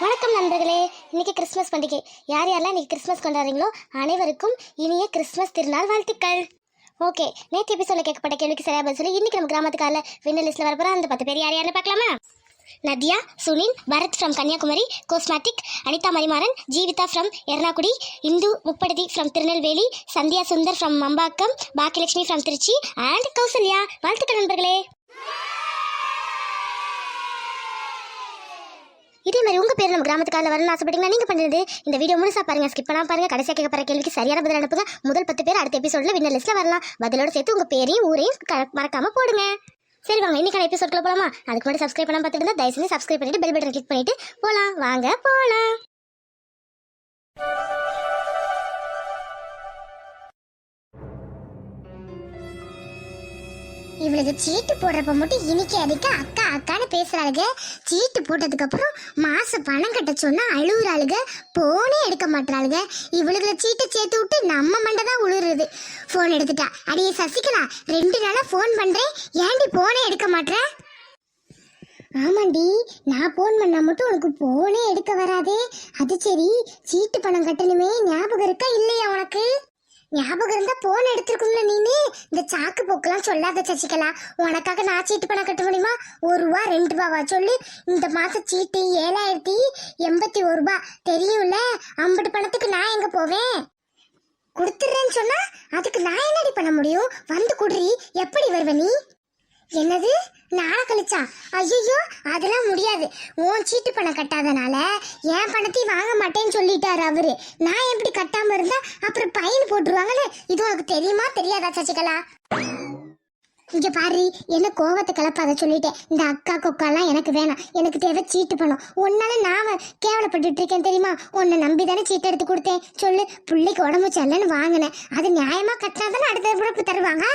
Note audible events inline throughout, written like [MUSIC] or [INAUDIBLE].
வணக்கம் நண்பர்களே. இன்னைக்கு கிறிஸ்மஸ் பண்டிகை. யார் யாரெல்லாம் இன்னைக்கு கிறிஸ்மஸ் கொண்டாடுறீங்களோ அனைவருக்கும் இனிய கிறிஸ்மஸ் திருநாள் வாழ்த்துக்கள். ஓகே நேற்று எபிசோட கேட்கப்பட்ட கேள்விக்கு சரியா பதில் சொல்லி இன்னைக்கு நம்ம கிராமத்துக்கால வின்னர் லிஸ்ட்ல வரப்போற அந்த பத்து பேர் யார் யாருன்னு பார்க்கலாமா? Nadhiya Sunil Bharath from Kanyakumari cosmetic Anitha Manimaran Jeevitha from Ernakudi Indhu முப்படதி from Tirunelveli Sandhya Sundar from Mambakkam Bhagyalakshmi from Trichy and Kousalya. வாழ்த்துக்கள் நண்பர்களே. இதே மாதிரி உங்க பேர் நம்ம கிராமத்துக்கால வரணும்னு ஆசைப்பட்டீங்கன்னா நீங்க பண்ணுறது இந்த வீடியோ முழுசா பாருங்க. ஸ்கிப் பண்ணாம பாருங்க. கடைசியாக கேட்க போற கேள்விக்கு சரியான பதில் அனுப்புங்க. முதல் பத்து பேர் அடுத்த எபிசோட்ல வின்னர் லிஸ்ட்ல வரலாம். பதிலோட சேர்த்து உங்க பேரையும் ஊரையும் க- மறக்காம போடுங்க. சரி வாங்க. இன்னைக்கான எபிசோட்ல போலாமா? அதுக்கு முன்னாடி சப்ஸ்கிரைப் பண்ணாம பார்த்துட்டு இருந்தா தயவு செஞ்சு சப்ஸ்கிரைப் பண்ணிட்டு பெல் பட்டன் கிளிக் பண்ணிட்டு போலாம். வாங்க போலாம். இவளுக்கு சீட்டு போடுறப்ப மட்டும் இனிக்க அடிக்க அக்கா அக்கான்னு பேசுறாளுங்க சீட்டு போட்டதுக்கு அப்புறம் மாசம் பணம் கட்ட சொன்னா அழுகுறாளுங்க போனே எடுக்க மாட்டாளுங்க இவளுகளை சீட்டை சேர்த்து விட்டு நம்ம மண்டை தான் உழுறது ஃபோன் எடுத்துட்டா. அடியே சசிகலா ரெண்டு நாளா ஃபோன் பண்றேன். ஏண்டி போனே எடுக்க மாட்ற? ஆமாண்டி நான் ஃபோன் பண்ணா மட்டும் உனக்கு போனே எடுக்க வராதே. அது சரி சீட்டு பணம் கட்டணுமே ஞாபகம் இருக்கா இல்லையா உனக்கு? ஞாபகம் இருந்தா போன் எடுத்திருக்கும்ல நீனே? இந்த சாக்கு போக்கெல்லாம் சொல்லாத சசிகலா. உனக்காக நான் சீட்டு பணம் கட்ட முடியுமா? ஒரு ரூபா ரெண்டு ரூபாவா? சொல்லி. இந்த மாசம் சீட்டு ஏழாயிரத்தி எண்பத்தி ஒரு ரூபா. தெரியும்ல? ஐம்பது பணத்துக்கு நான் எங்க போவேன்? கொடுத்துறேன்னு சொன்னா அதுக்கு நான் என்னடி பண்ண முடியும்? வந்து குடுறி. எப்படி வருவ நீ? என்னது? நாளை கழிச்சா? ஐயோ அதெல்லாம் முடியாது. உன் சீட்டு பணம் கட்டாதனால என் பணத்தையும் வாங்க மாட்டேன்னு சொல்லிட்டாரு அவரு. நான் எப்படி கட்டாம இருந்தா அப்புறம் பையன் போட்டுருவாங்களே இது உனக்கு தெரியுமா? தெரியாதா சசிகலா? இங்க பாரு என்ன கோவத்தை கிளப்பாத சொல்லிட்டேன். இந்த அக்கா கொக்காலாம் எனக்கு வேணாம். எனக்கு தேவை சீட்டு பணம். உன்னால நான் கேவலப்பட்டுட்டு இருக்கேன் தெரியுமா? உன்னை நம்பி தானே சீட்டு எடுத்து கொடுத்தேன். சொல்லு பிள்ளைக்கு உடம்பு சரியில்லைன்னு வாங்கினேன். அது நியாயமா கட்டினா தானே அடுத்த பிறப்பு தருவாங்க?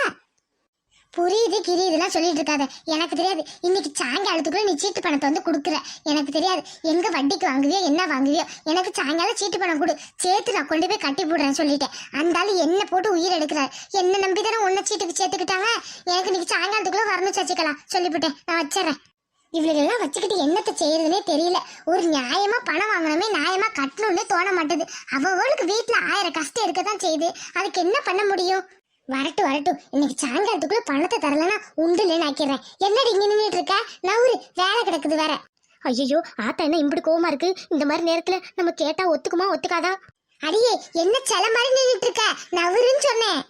புரியுது கிரியுதுலாம் சொல்லிட்டு இருக்காத. எனக்கு தெரியாது. இன்னைக்கு சாயங்காலத்துக்குள்ள நீ சீட்டு பணத்தை வந்து கொடுக்குற. எனக்கு தெரியாது. எங்க வட்டிக்கு வாங்குவியோ என்ன வாங்குவியோ எனக்கு சாயங்காலம் சீட்டு பணம் கொடு. சேர்த்து நான் கொண்டு போய் கட்டி போடுறேன்னு சொல்லிட்டேன். அந்த ஆளு என்ன போட்டு உயிர் எடுக்கிறார் என்ன நம்பி தானே உன்னை சீட்டுக்கு சேர்த்துக்கிட்டாங்க? எனக்கு இன்னைக்கு சாயங்காலத்துக்குள்ள வரணும் வச்சுக்கலாம் சொல்லிவிட்டேன் நான் வச்சிடறேன். இவளுகெல்லாம் வச்சுக்கிட்டு என்னத்தை செய்யறதுனே தெரியல. ஒரு நியாயமா பணம் வாங்கணுமே நியாயமா கட்டணும்னு தோண மாட்டேது. அவளுக்கு வீட்டுல ஆயிரம் கஷ்டம் இருக்கதான் செய்யுது. அதுக்கு என்ன பண்ண முடியும்? வரட்டும் வரட்டும் இன்னைக்கு சாயங்காலத்துக்குள்ள பணத்தை தரலன்னா உண்டுலன்னு ஆக்கிறேன் என்னடி இங்க நின்றுட்டு இருக்க? நவுரு வேலை கிடக்குது வேற. ஐயோ ஆத்தா என்ன இம்புடு கோவமா இருக்கு? இந்த மாதிரி நேரத்துல நம்ம கேட்டா ஒத்துக்குமா ஒத்துக்காதா? அடியே என்ன செல மாதிரி நின்றுட்டு இருக்க? நவுருன்னு சொன்னேன்.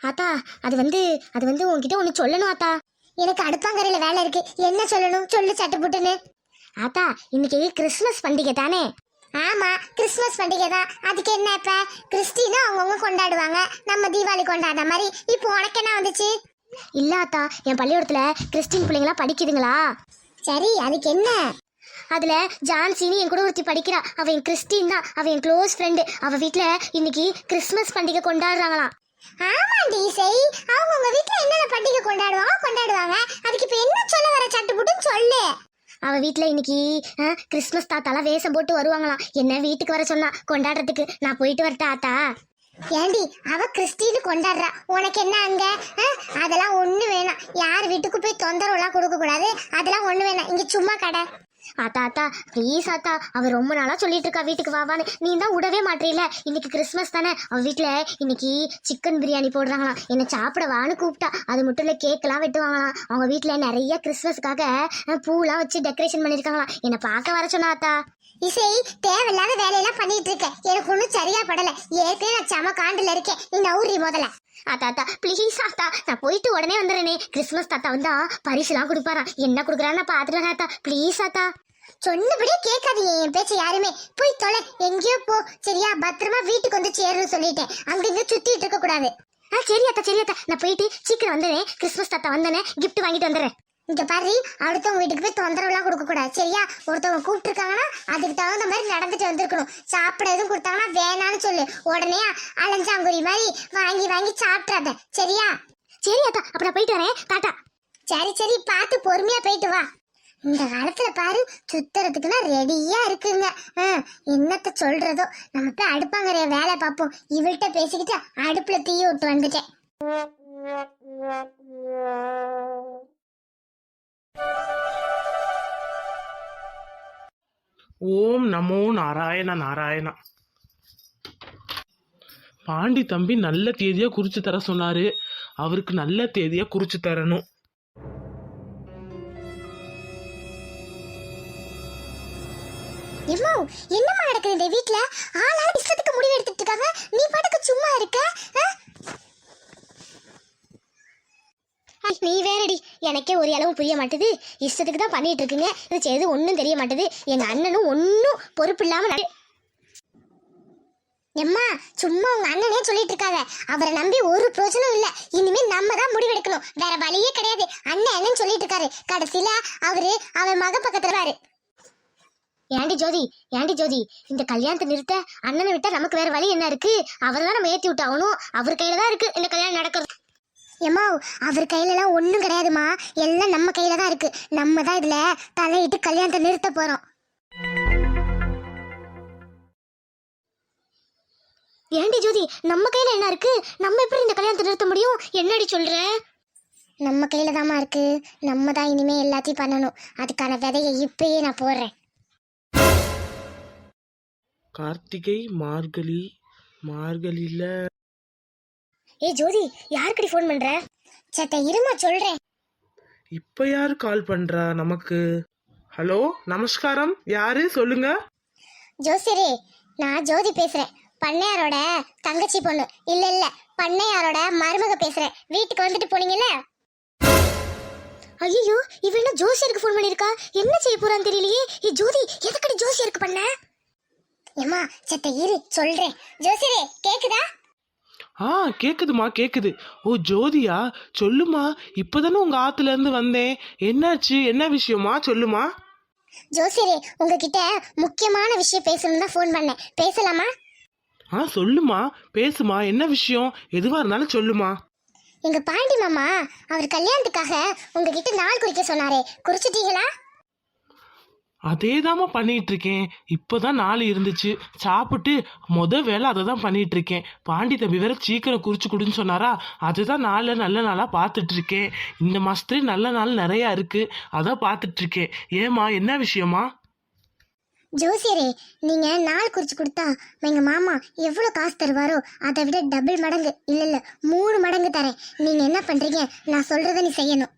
ஆத்தா அது வந்து அது வந்து உன்கிட்ட ஒன்று சொல்லணும் ஆத்தா. எனக்கு அடுப்பாங்கரையில வேலை இருக்கு. என்ன சொல்லணும்? சொல்லு சட்டுப்புட்டுன்னு ஆத்தா இன்னைக்கு கிறிஸ்மஸ் பண்டிகை தானே. ஆமா கிறிஸ்மஸ் பண்டிகை தான் அதுக்கு என்ன இப்ப? கிறிஸ்டினும் அவங்கவுங்க கொண்டாடுவாங்க. நம்ம தீபாவளி கொண்டாடுற மாதிரி. இப்போ உனக்கு என்ன வந்துச்சு? இல்ல ஆத்தா என் பள்ளிக்கூடத்துல கிறிஸ்டின் பிள்ளைங்களா படிக்குதுங்களா? சரி அதுக்கு என்ன? அதுல ஜான்சின்னு என் கூட ஒருத்தி படிக்கிறா. அவ என் கிறிஸ்டின் தான். அவ என் க்ளோஸ் ஃப்ரெண்டு அவ வீட்ல இன்னைக்கு கிறிஸ்மஸ் பண்டிகை கொண்டாடுறாங்களாம். ஆமாண்டி இசை அவங்க உங்க வீட்ல என்னென்ன பண்டிகை கொண்டாடுவாங்க கொண்டாடுவாங்க அதுக்கு இப்ப என்ன சொல்ல வர சட்டுப்புட்டுன்னு சொல்லு அவ வீட்டுல இன்னைக்கு கிறிஸ்துமஸ் கிறிஸ்மஸ் தாத்தாலாம் வேஷம் போட்டு வருவாங்களாம். என்ன வீட்டுக்கு வர சொன்னா? கொண்டாடுறதுக்கு. நான் போயிட்டு வரட்டா ஆத்தா ஏண்டி அவ கிறிஸ்டின்னு கொண்டாடுறா. உனக்கு என்ன அங்க? அதெல்லாம் ஒண்ணு வேணாம். யார் வீட்டுக்கு போய் தொந்தரவுலாம் கொடுக்க கூடாது அதெல்லாம் ஒண்ணு வேணாம். இங்க சும்மா கடை. அத்தா அத்தா ப்ளீஸ் அத்தா அவ ரொம்ப நாளா சொல்லிட்டு இருக்கா வீட்டுக்கு வாவான்னு. நீ தான் விடவே மாட்டீல இன்னைக்கு கிறிஸ்மஸ் தானே. அவ வீட்ல இன்னைக்கு சிக்கன் பிரியாணி போடுறாங்களாம். என்ன சாப்பிட வான்னு கூப்பிட்டா. அது மட்டும் இல்ல கேக்கெல்லாம் வெட்டுவாங்களாம். அவங்க வீட்ல நிறைய கிறிஸ்மஸ்க்காக பூலாம் வச்சு டெக்கரேஷன் பண்ணிருக்காங்களாம் என்ன பார்க்க வர சொன்னா அத்தா இசை தேவையில்லாத வேலையெல்லாம் பண்ணிட்டு இருக்க. எனக்கு ஒன்றும் சரியா படல. ஏற்கனவே நான் செம காண்டுல இருக்கேன். நீ நவுரி முதல்ல. ஆத்தா ப்ளீஸ் ஆத்தா நான் போயிட்டு உடனே வந்துடுறேனே. கிறிஸ்மஸ் தாத்தா வந்தா பரிசுலாம் கொடுப்பாராம் என்ன கொடுக்குறான்னு நான் பார்த்துட்டு ப்ளீஸ் ஆத்தா சொன்னபடியே கேட்காதீங்க என் பேச்ச யாருமே. போய் தொலை எங்கேயோ போ. சரியா பத்திரமா வீட்டுக்கு வந்து சேருன்னு சொல்லிட்டேன். அங்க சுத்திட்டு இருக்க கூடாது ஆ சரி அத்தா சரி அத்தா. நான் போயிட்டு சீக்கிரம் வந்துடுறேன். கிறிஸ்மஸ் தாத்தா வந்தேனே கிஃப்ட் வாங்கிட்டு வந்துடுறேன். இங்க பாரு அடுத்தவங்க வீட்டுக்கு போய் தொந்தரவுலாம் கொடுக்க கூடாது சரியா? ஒருத்தவங்க கூப்பிட்டுருக்காங்கன்னா அதுக்கு தகுந்த மாதிரி நடந்துட்டு வந்திருக்கணும். சாப்பிட எதுவும் கொடுத்தாங்கன்னா வேணான்னு சொல்லு. உடனே அலஞ்சாங்குரி மாதிரி வாங்கி வாங்கி சாப்பிட்றாத. சரியா? சரி அத்தா அப்ப நான் போயிட்டு வரேன். டாட்டா சரி சரி பார்த்து பொறுமையா போயிட்டு வா. இந்த காலத்துல பாரு சுத்துறதுக்குன்னா ரெடியா இருக்குங்க. ஆ, என்னத்த சொல்றதோ. நம்ம போய் வேலை பார்ப்போம். இவள்கிட்ட பேசிக்கிட்டு அடுப்புல தீய விட்டு வந்துட்டேன். ஓம் நமோ நாராயண நாராயணா. பாண்டி தம்பி நல்ல தேதியா குறிச்சு தர சொன்னாரு. அவருக்கு நல்ல தேதியா குறிச்சு தரணும். எம்மோ என்னம்மா நடக்குது இந்த வீட்ல? ஆளா இஷ்டத்துக்கு முடிவு எடுத்துட்டு இருக்காங்க. நீ பாட்டுக்கு சும்மா இருக்க ஆ? ஐ, நீ வேறடி. எனக்கே ஒரு அளவு புரிய மாட்டுது. இஷ்டத்துக்கு தான் பண்ணிட்டு இருக்குங்க. இது செய்து ஒன்றும் தெரிய மாட்டுது. எங்க அண்ணனும் ஒன்றும் பொறுப்பு இல்லாம எம்மா சும்மா உங்க அண்ணனே சொல்லிட்டு இருக்காத. அவரை நம்பி ஒரு பிரோஜனம் இல்ல. இனிமே நம்ம தான் முடிவெடுக்கணும். வேற வழியே கிடையாது. அண்ணன் என்னன்னு சொல்லிட்டு இருக்காரு. கடைசியில அவரு அவர் மக பக்கத்துல ஏண்டி ஜோதி? ஏண்டி ஜோதி? இந்த கல்யாணத்தை நிறுத்த அண்ணனை விட்டா நமக்கு வேற வழி என்ன இருக்கு? அவர்தான் நம்ம ஏத்தி விட்டாகணும் அவர் கையில தான் இருக்கு இந்த கல்யாணம் நடக்கிறது. எம்மா அவர் கையில எல்லாம் ஒண்ணும் கிடையாதுமா எல்லாம் நம்ம கையில தான் இருக்கு. நம்ம தான் இதுல தலையிட்டு கல்யாணத்தை நிறுத்த போறோம். ஏண்டி ஜோதி நம்ம கையில என்ன இருக்கு? நம்ம எப்படி இந்த கல்யாணத்தை நிறுத்த முடியும்? என்னடி சொல்ற? நம்ம கையில தாம்மா இருக்கு. நம்ம தான் இனிமே எல்லாத்தையும் பண்ணணும். அதுக்கான விதையை இப்பயே நான் போடுறேன். கார்த்திகை மார்கழி மார்கழியில ஏய் ஜோதி யாருக்கடி ஃபோன் பண்ற? சத்த இருமா சொல்றேன். இப்ப யாரு கால் பண்றா நமக்கு? ஹலோ நமஸ்காரம். யாரு? சொல்லுங்க. ஜோசியரே நான் ஜோதி பேசுறேன். பண்ணையாரோட தங்கச்சி பொண்ணு. இல்ல இல்ல பண்ணையாரோட மருமக பேசுறேன். வீட்டுக்கு வந்துட்டு போனீங்கல்ல? ஐயோ இவ என்ன ஜோசியருக்கு ஃபோன் பண்ணிருக்கா? என்ன செய்ய போறான்னு தெரியலையே. ஏய் ஜோதி எதுக்கடி ஜோசியருக்கு பண்ண? ஏம்மா சத்த இரு சொல்றேன். ஜோசியரே கேக்குதா? ஆ கேக்குதுமா கேக்குது. ஓ ஜோதியா சொல்லுமா இப்பதானே உங்க ஆத்துல இருந்து வந்தேன். என்னாச்சு? என்ன விஷயமா? சொல்லுமா ஜோசியரே உங்ககிட்ட முக்கியமான விஷயம் பேசணும் தான் ஃபோன் பண்ணேன். பேசலாமா? ஆ சொல்லுமா பேசுமா என்ன விஷயம்? எதுவா இருந்தாலும் சொல்லுமா எங்க பாண்டி மாமா அவர் கல்யாணத்துக்காக உங்ககிட்ட நாள் குறிக்க சொன்னாரே. குறிச்சிட்டீங்களா? அதேதாம்மா பண்ணிட்டு இருக்கேன் இப்பதான் நாள் இருந்துச்சு. சாப்பிட்டு மொதல் வேலை அதை தான் பண்ணிட்டு இருக்கேன் பாண்டி தம்பி வேற சீக்கிரம் குறிச்சு கொடுன்னு சொன்னாரா? அதுதான் நாளில் நல்ல நாளாக பார்த்துட்டு இருக்கேன் இந்த மாசத்துல நல்ல நாள் நிறையா இருக்கு. அதான் பார்த்துட்டு இருக்கேன் ஏமா என்ன விஷயமா? ஜோசியரே நீங்க நாள் குறிச்சு கொடுத்தா எங்க மாமா எவ்வளவு காசு தருவாரோ அதை விட டபுள் மடங்கு. இல்ல இல்ல மூணு மடங்கு தரேன். நீங்க என்ன பண்றீங்க? நான் சொல்றதை நீ செய்யணும்.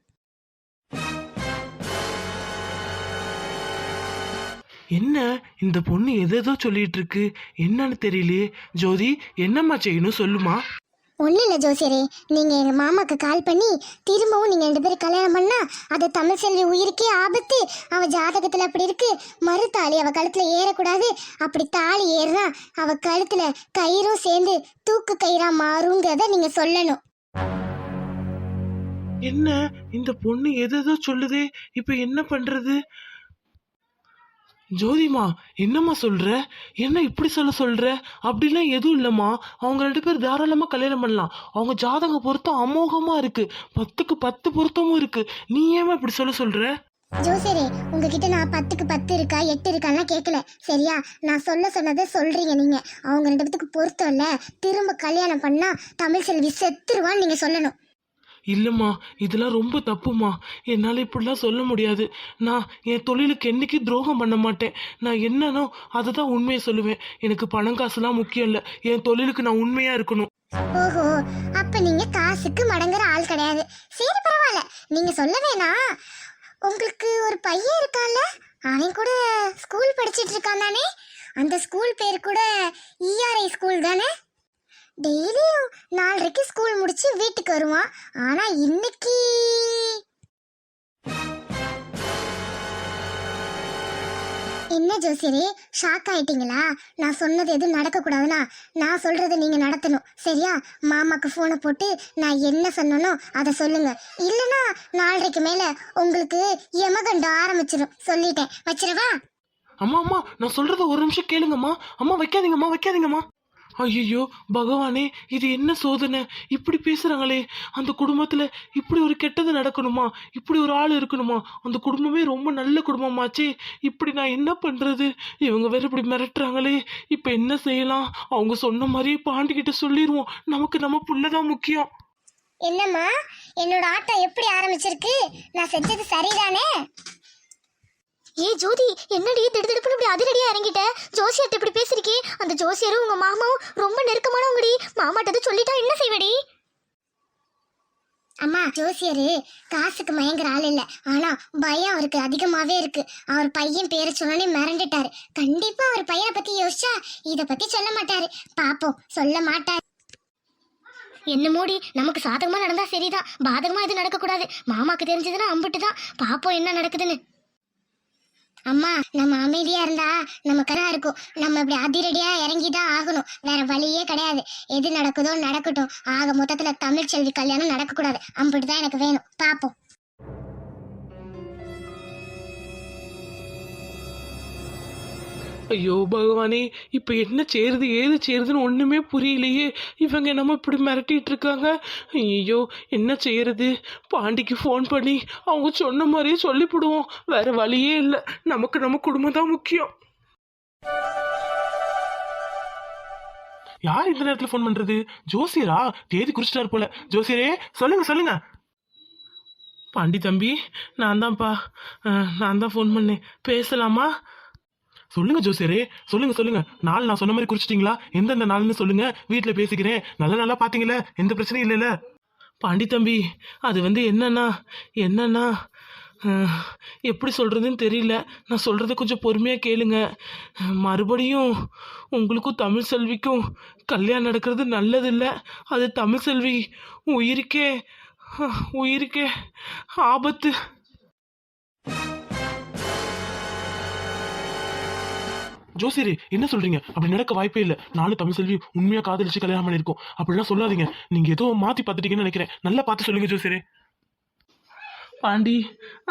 என்ன இந்த பொண்ணு எதேதோ சொல்லிட்டு இருக்கு என்னன்னு தெரியலையே ஜோதி என்னம்மா செய்யணும்? சொல்லுமா. ஒன்றும் இல்லை ஜோசியரே. நீங்கள் எங்கள் மாமாக்கு கால் பண்ணி திரும்பவும் நீங்கள் ரெண்டு பேரும் கல்யாணம் பண்ணா அது தமிழ் செல்வி உயிருக்கே ஆபத்து. அவ ஜாதகத்தில் அப்படி இருக்கு. மறு தாலி அவ கழுத்தில் ஏறக்கூடாது. அப்படி தாலி ஏறினா அவ கழுத்தில் கயிறும் சேர்ந்து தூக்கு கயிறா மாறுங்கிறத நீங்கள் சொல்லணும். என்ன? இந்த பொண்ணு எதேதோ சொல்லுதே. இப்ப என்ன பண்றது? ஜோதிமா என்னம்மா சொல்ற? என்ன இப்படி சொல்ல சொல்ற? அப்படிலாம் எதுவும் இல்லம்மா. அவங்க ரெண்டு பேர் தாராளமா கல்யாணம் பண்ணலாம். அவங்க ஜாதக பொருத்தம் அமோகமா இருக்கு. பத்துக்கு பத்து பொருத்தமும் இருக்கு. நீ ஏமா இப்படி சொல்ல சொல்ற? ஜோசியரே உங்ககிட்ட நான் பத்துக்கு பத்து இருக்கா எட்டு இருக்கான்னா கேட்கல சரியா? நான் சொல்ல சொன்னதை சொல்றீங்க நீங்க. அவங்க ரெண்டு பேத்துக்கு பொருத்தம் இல்ல. திரும்ப கல்யாணம் பண்ணா தமிழ் செல்வி செத்துருவான்னு நீங்க சொல்லணும். இல்லைம்மா இதெல்லாம் ரொம்ப தப்புமா என்னால் இப்படிலாம் சொல்ல முடியாது. நான் என் தொழிலுக்கு என்றைக்கு துரோகம் பண்ண மாட்டேன். நான் என்னன்னோ அதை தான் உண்மையை சொல்லுவேன். எனக்கு பணம் காசுலாம் முக்கியம் இல்லை. என் தொழிலுக்கு நான் உண்மையாக இருக்கணும். ஓஹோ அப்ப நீங்க காசுக்கு மடங்குற ஆள் கிடையாது. சரி பரவாயில்ல. நீங்க சொல்ல வேணாம் உங்களுக்கு ஒரு பையன் இருக்கான்ல? அவன் கூட ஸ்கூல் படிச்சிட்டு இருக்கான் தானே? அந்த ஸ்கூல் பேர் கூட இஆர்ஐ ஸ்கூல் தானே? டெய்லியும் நாலரைக்கு ஸ்கூல் முடிச்சு வீட்டுக்கு வருவான். ஆனா இன்னைக்கு என்ன ஜோசியரே ஷாக் ஆயிட்டீங்களா? நான் சொன்னது எதுவும் நடக்கக்கூடாதுன்னா நான் சொல்றதை நீங்க நடத்தணும். சரியா? மாமாக்கு ஃபோனை போட்டு நான் என்ன சொன்னனோ அதை சொல்லுங்க. இல்லைன்னா நாலரைக்கு மேல உங்களுக்கு யமகண்டம் ஆரம்பிச்சிடும் சொல்லிட்டேன். வச்சிரவா அம்மா அம்மா நான் சொல்றத ஒரு நிமிஷம் கேளுங்கம்மா. அம்மா வைக்காதீங்கம்மா வைக்காதீங்கம்மா. ஐயோ பகவானே இது என்ன சோதனை? இப்படி பேசுறாங்களே. அந்த குடும்பத்துல இப்படி ஒரு கெட்டது நடக்கணுமா? இப்படி ஒரு ஆள் இருக்கணுமா? அந்த குடும்பமே ரொம்ப நல்ல குடும்பமாச்சே. இப்படி நான் என்ன பண்றது? இவங்க வேற இப்படி மிரட்டுறாங்களே. இப்ப என்ன செய்யலாம்? அவங்க சொன்ன மாதிரியே பாண்டிக்கிட்ட சொல்லிடுவோம் நமக்கு நம்ம புள்ளதான் முக்கியம். என்னம்மா? என்னோட ஆட்டம் எப்படி ஆரம்பிச்சிருக்கு? நான் செஞ்சது சரிதானே? ஏ ஜோதி என்னடி திடுதிடுப்புன்னு இப்படி அதிரடியா இறங்கிட்ட? ஜோசியர்ட்ட இப்படி பேசிருக்கே? அந்த ஜோசியரும் உங்க மாமாவும் ரொம்ப நெருக்கமானவங்கடி. மாமாட்டது சொல்லிட்டா என்ன செய்வடி? அம்மா ஜோசியரு காசுக்கு மயங்குற ஆள் இல்ல. ஆனா பயம் அவருக்கு அதிகமாவே இருக்கு. அவர் பையன் பேரை சொன்னோன்னே மிரண்டுட்டாரு. கண்டிப்பா அவர் பையனை பத்தி யோசிச்சா இத பத்தி சொல்ல மாட்டாரு. பாப்போம் சொல்ல மாட்டாரு. என்ன மூடி நமக்கு சாதகமா நடந்தா சரிதான். பாதகமா எதுவும் நடக்கக்கூடாது. மாமாக்கு தெரிஞ்சதுன்னா அம்பிட்டு தான் பாப்போம் என்ன நடக்குதுன்னு. அம்மா நம்ம அமைதியா இருந்தா நம்ம கரா இருக்கும். நம்ம இப்படி அதிரடியா இறங்கிதான் ஆகணும். வேற வழியே கிடையாது. எது நடக்குதோ நடக்கட்டும். ஆக மொத்தத்துல தமிழ் செல்வி கல்யாணம் நடக்க கூடாது எனக்கு வேணும். பாப்போம். ஐயோ பகவானே இப்போ என்ன செய்யறது ஏது செய்யறதுன்னு ஒன்றுமே புரியலையே. இவங்க நம்ம இப்படி மிரட்டிட்டு இருக்காங்க. ஐயோ என்ன செய்யறது? பாண்டிக்கு ஃபோன் பண்ணி அவங்க சொன்ன மாதிரியே சொல்லிவிடுவோம். வேற வழியே இல்லை. நமக்கு நம்ம குடும்பம் தான் முக்கியம். யார் இந்த நேரத்தில் ஃபோன் பண்றது? ஜோசியரா? தேதி குறிச்சிட்டாரு போல. ஜோசியரே சொல்லுங்க சொல்லுங்க. பாண்டி தம்பி நான் தான்ப்பா. நான் தான் ஃபோன் பண்ணேன். பேசலாமா? சொல்லுங்க ஜோசியரே சொல்லுங்க சொல்லுங்க. நாள் நான் சொன்ன மாதிரி குறிச்சிட்டீங்களா? எந்தெந்த நாள்னு சொல்லுங்க. வீட்டில் பேசிக்கிறேன். நல்ல நாளா பார்த்தீங்களா எந்த பிரச்சனையும் இல்லைல்ல. பாண்டி தம்பி அது வந்து என்னன்னா என்னன்னா எப்படி சொல்கிறதுன்னு தெரியல. நான் சொல்கிறத கொஞ்சம் பொறுமையாக கேளுங்க. மறுபடியும் உங்களுக்கும் தமிழ் செல்விக்கும் கல்யாணம் நடக்கிறது நல்லதில்லை. அது தமிழ் செல்வி உயிருக்கே உயிருக்கே ஆபத்து. ஜோசியரே என்ன சொல்றீங்க? அப்படி நடக்க வாய்ப்பே இல்லை. நானும் தமிழ் செல்வி உண்மையா காதலிச்சு கல்யாணம் பண்ணியிருக்கோம். அப்படிலாம் சொல்லாதீங்க. நீங்க ஏதோ மாத்தி பார்த்துட்டீங்கன்னு நினைக்கிறேன். நல்லா பார்த்து சொல்லுங்க ஜோசியரே. பாண்டி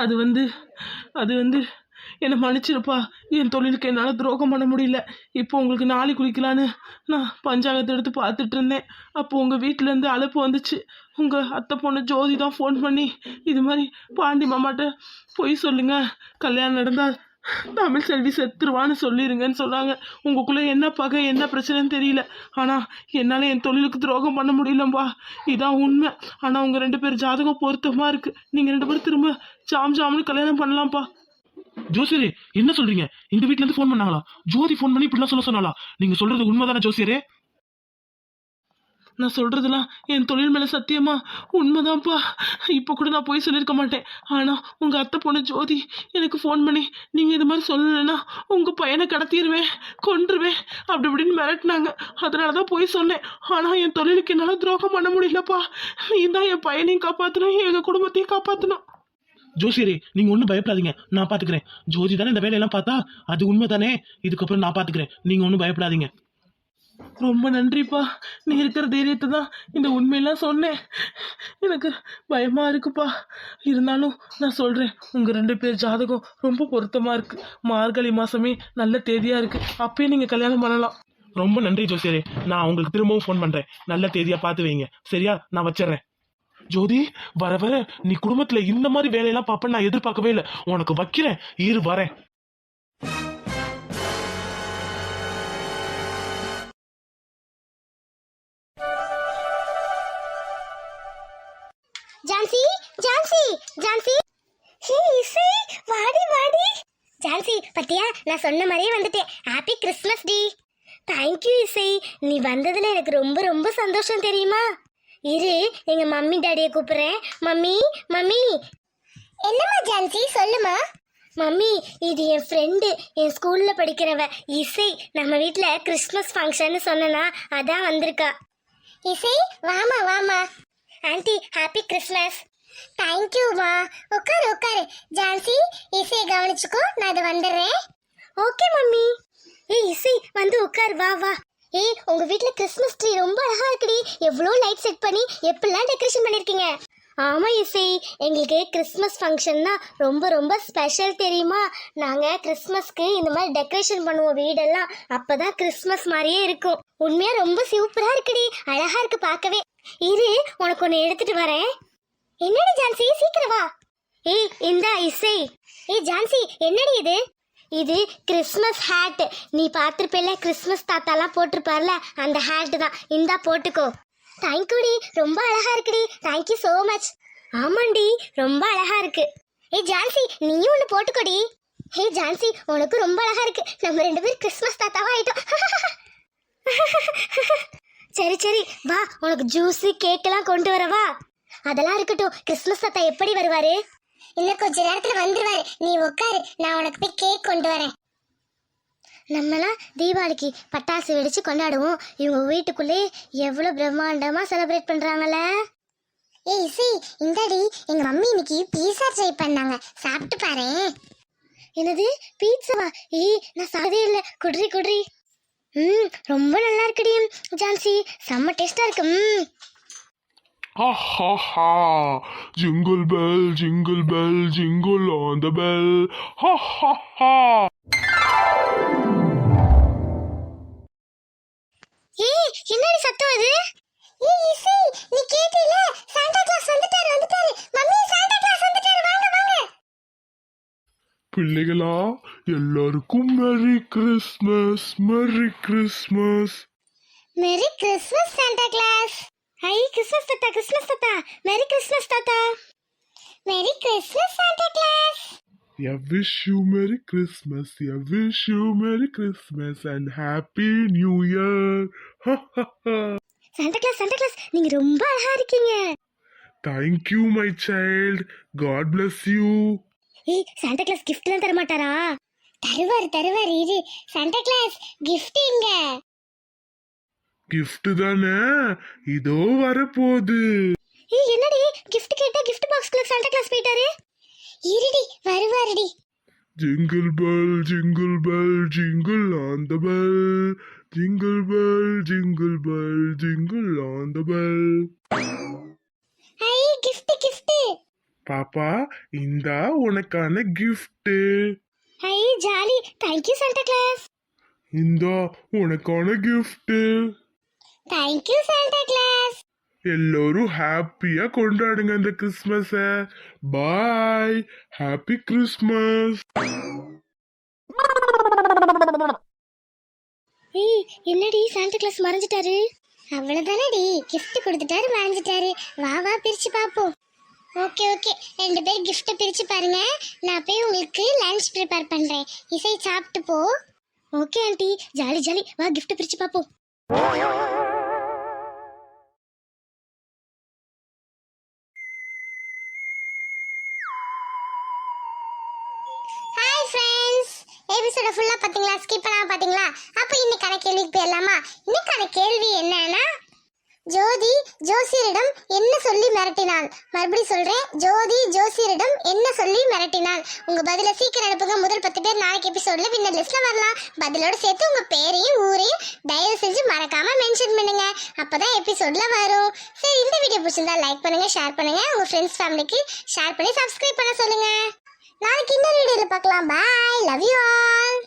அது வந்து அது வந்து என்னை மன்னிச்சிருப்பா. என் தொழிலுக்கு என்னால் துரோகம் பண்ண முடியல. இப்போ உங்களுக்கு நாளை குளிக்கலான்னு நான் பஞ்சாங்கத்தை எடுத்து பார்த்துட்டு இருந்தேன். அப்போ உங்கள் வீட்டிலேருந்து அழைப்பு வந்துச்சு. உங்கள் அத்தை பொண்ணு ஜோதி தான் ஃபோன் பண்ணி இது மாதிரி பாண்டி மாமாட்ட போய் சொல்லுங்கள் கல்யாணம் நடந்தால் தமிழ் செல்வி செத்துருவான்னு சொல்லிருங்கன்னு சொன்னாங்க. உங்களுக்குள்ளே என்ன பகை என்ன பிரச்சனைன்னு தெரியல. ஆனால் என்னால் என் தொழிலுக்கு துரோகம் பண்ண முடியலம்பா. இதான் உண்மை. ஆனால் உங்கள் ரெண்டு பேர் ஜாதகம் பொருத்தமாக இருக்குது நீங்கள் ரெண்டு பேரும் திரும்ப ஜாம் ஜாம்னு கல்யாணம் பண்ணலாம்ப்பா. ஜோசியரே என்ன சொல்றீங்க? இந்த வீட்ல இருந்து ஃபோன் பண்ணாங்களா? ஜோதி ஃபோன் பண்ணி இப்படிலாம் சொல்ல சொன்னாலா நீங்க சொல்றது உண்மைதானே ஜோசியரே? நான் சொல்றதெல்லாம் என் தொழில் மேல சத்தியமா? உண்மைதான்ப்பா இப்போ கூட நான் போய் சொல்லியிருக்க மாட்டேன். ஆனா உங்க அத்தை பொண்ணு ஜோதி எனக்கு ஃபோன் பண்ணி நீங்க இது மாதிரி சொல்லலைன்னா உங்க பையனை கடத்திடுவேன் கொன்றுவேன் அப்படி இப்படின்னு மிரட்டினாங்க. அதனால தான் போய் சொன்னேன். ஆனா என் தொழிலுக்கு என்னால துரோகம் பண்ண முடியலப்பா. நீ தான் என் பையனையும் காப்பாத்தணும் எங்க குடும்பத்தையும் காப்பாத்தணும். ஜோசியரே நீங்க ஒன்றும் பயப்படாதீங்க. நான் பாத்துக்கிறேன். ஜோதி தானே இந்த வேலையெல்லாம் பார்த்தா? அது உண்மை தானே இதுக்கப்புறம் நான் பாத்துக்கிறேன். நீங்க ஒன்றும் பயப்படாதீங்க. ரொம்ப நன்றிப்பா. நீ இருக்கிற தைரியத்தை தான் இந்த உண்மையெல்லாம் சொன்னேன். எனக்கு பயமா இருக்குப்பா. இருந்தாலும் நான் சொல்றேன் உங்க ரெண்டு பேர் ஜாதகம் ரொம்ப பொருத்தமா இருக்கு. மார்கழி மாசமே நல்ல தேதியா இருக்கு. அப்பயே நீங்க கல்யாணம் பண்ணலாம். ரொம்ப நன்றி ஜோசியரே. நான் உங்களுக்கு திரும்பவும் ஃபோன் பண்றேன். நல்ல தேதியா பார்த்து வைங்க. சரியா? நான் வச்சிடறேன். ஜோதி வர வர நீ குடும்பத்துல இந்த மாதிரி வேலையெல்லாம் பார்ப்பேன்னு நான் எதிர்பார்க்கவே இல்லை. உனக்கு வைக்கிறேன். இரு வரேன். வாடி வாடி. ஜான்சி பத்தியா? நான் சொன்ன மாதிரியே வந்துட்டேன். Happy Christmas D. தேங்க்யூ இசை. நீ வந்ததுல எனக்கு ரொம்ப ரொம்ப சந்தோஷம் தெரியுமா? இரு எங்க மம்மி டாடியை கூப்பிடுறேன். Mummy mummy. என்னம்மா ஜான்சி சொல்லுமா? மம்மி இது என் ஃப்ரெண்டு என் ஸ்கூல்ல படிக்கிறவ. இசை நம்ம வீட்ல கிறிஸ்மஸ் ஃபங்க்ஷன் சொன்னனா அதான் வந்திருக்கா. இசை வாமா வாமா ஆன்ட்டி ஹாப்பி கிறிஸ்மஸ் தேங்க்யூமா உட்காரு உட்காரு ஜான்சி இசையை கவனிச்சுக்கோ. நான் அது வந்துடுறேன். Okay mummy. ஏய் இசை வந்து உட்கார் வா வா. ஏய் உங்க வீட்ல கிறிஸ்மஸ் ட்ரீ ரொம்ப அழகா இருக்குடி. எவ்வளோ லைட் செட் பண்ணி எப்படிலாம் டெக்கரேஷன் பண்ணிருக்கீங்க? ஆமாம் இசை. எங்களுக்கு கிறிஸ்மஸ் ஃபங்க்ஷன்னா ரொம்ப ரொம்ப ஸ்பெஷல் தெரியுமா? நாங்கள் கிறிஸ்மஸ்க்கு இந்த மாதிரி டெக்கரேஷன் பண்ணுவோம் வீடெல்லாம். அப்போ தான் கிறிஸ்மஸ் மாதிரியே இருக்கும். உண்மையாக ரொம்ப சூப்பராக இருக்குடி. அழகாக இருக்குது பார்க்கவே. இரு உனக்கு ஒன்று எடுத்துகிட்டு வரேன். என்னடி ஜான்சி? சீக்கிரம் வா. ஏய் இந்தா இசை. ஏய் ஜான்சி என்னடி இது? இது கிறிஸ்மஸ் ஹேட் நீ பார்த்துருப்பில்ல கிறிஸ்மஸ் தாத்தாலாம் போட்டிருப்பார்ல அந்த ஹேட் தான். இந்தா போட்டுக்கோ. தேங்க்யூடி ரொம்ப அழகா இருக்குடி. தேங்க்யூ ஸோ மச் ஆமாண்டி ரொம்ப அழகா இருக்கு. ஏய் ஜான்சி நீயும் ஒன்று போட்டுக்கோடி. ஹே ஜான்சி உனக்கு ரொம்ப அழகா இருக்கு. நம்ம ரெண்டு பேரும் கிறிஸ்மஸ் தாத்தாவா ஆயிட்டோம். [LAUGHS] சரி சரி வா. உனக்கு ஜூஸு கேக்கெல்லாம் கொண்டு வரவா அதெல்லாம் இருக்கட்டும். கிறிஸ்மஸ் தாத்தா எப்படி வருவாரு? இன்னும் கொஞ்ச நேரத்துல வந்துருவாரு. நீ உட்காரு நான் உனக்கு போய் கேக் கொண்டு வரேன். நம்மளாம் தீபாவளிக்கு பட்டாசு வெடிச்சு கொண்டாடுவோம். இவங்க வீட்டுக்குள்ளே எவ்வளோ பிரம்மாண்டமா செலிப்ரேட் பண்றாங்கல்ல? ஏய் இசை இந்தாடி. எங்க மம்மி இன்னைக்கு பீஸா ட்ரை பண்ணாங்க. சாப்பிட்டு பாரு என்னது? பீட்சாவா ஏய் நான் சாதே இல்லை. குட்ரி குட்ரி ம் ரொம்ப நல்லா இருக்குடி ஜான்சி. செம்ம டேஸ்டா இருக்கு. ம். Ha ha ha! Jingle bell, jingle bell, jingle on the bell. Ha ha ha! ஏய் என்னடி சத்தம் அது? ஏய் இசை நீ கேட்டில சாண்டா கிளாஸ் வந்துட்டாரு வந்துட்டாரு. மம்மி சாண்டா கிளாஸ் வந்துட்டாரு. வாங்க வாங்க. பிள்ளைகளா எல்லாருக்கும் merry Christmas merry Christmas merry Christmas Santa Claus ஐ கிறிஸ்மஸ் தாத்தா கிறிஸ்மஸ் தாத்தா மேரி கிறிஸ்மஸ் தாத்தா merry Christmas Santa Claus I wish you Merry Christmas. I wish you Merry Christmas and Happy New Year. Santa Claus Santa Claus நீங்க ரொம்ப அழகா இருக்கீங்க Thank you, my child. God bless you. ஏய் Santa Claus எல்லாம் தர மாட்டாரா தருவாரு தருவாரு இரு சாண்டா கிளாஸ் gift எங்க gift தானே இதோ வரப்போகுது ஏய் என்னடி gift கேட்டா gift பாக்ஸ்க்குள்ள சாண்டா கிளாஸ் போயிட்டாரு இருடி வருவாருடி Jingle bell, jingle bell, jingle on the bell. Jingle bell, jingle bell, jingle on the bell. I gift gift பாப்பா இந்தா உனக்கான gift I jolly thank you Santa Claus இந்தா உனக்கான gift thank you Santa Claus எல்லோரும் ஹாப்பியா கொண்டாடுங்க இந்த கிறிஸ்மஸ பாய் happy Christmas ஏய் என்னடி சாண்டா கிளாஸ் மறைஞ்சிட்டாரு? அவ்வளவுதானடி. Gift கொடுத்துட்டாரு வாங்கிட்டாரு. வா வா பிரிச்சு பாப்போம். ஓகே ஓகே ரெண்டு பேர் gift பிரிச்சு பாருங்க. நான் போய் உங்களுக்கு லஞ்ச் ப்ரிப்பேர் பண்றேன். இசை சாப்பிட்டு போ. Okay aunty jolly jolly. வா gift பிரிச்சு பாப்போம். ஹாய் ஃப்ரெண்ட்ஸ் எபிசோட ஃபுல்லாக பார்த்தீங்களா ஸ்கிப் பண்ணாமல் பார்த்தீங்களா அப்போ இன்னைக்கான கேள்விக்கு போயிடலாமா? இன்னைக்கான கேள்வி என்னன்னா ஜோதி ஜோசியரிடம் என்ன சொல்லி மிரட்டினாள்? மறுபடியும் சொல்கிறேன் ஜோதி ஜோசியரிடம் என்ன சொல்லி மிரட்டினாள்? உங்கள் பதிலை சீக்கிரம் அனுப்புங்க முதல் பத்து பேர் நாளைக்கு எபிசோட்ல வின்னர் லிஸ்ட்டில் வரலாம். பதிலோடு சேர்த்து உங்கள் பேரையும் ஊரையும் தயவு செஞ்சு மறக்காமல் மென்ஷன் பண்ணுங்க. அப்பதான் எபிசோட்ல வரும். சரி இந்த வீடியோ பிடிச்சிருந்தா லைக் பண்ணுங்கள் ஷேர் பண்ணுங்கள் உங்கள் ஃப்ரெண்ட்ஸ் ஃபேமிலிக்கு ஷேர் பண்ணி சப்ஸ்கிரைப் பண்ண சொல்லுங்கள் நாளைக்கு இன்னொரு வீடியோவில் பார்க்கலாம். Bye love you all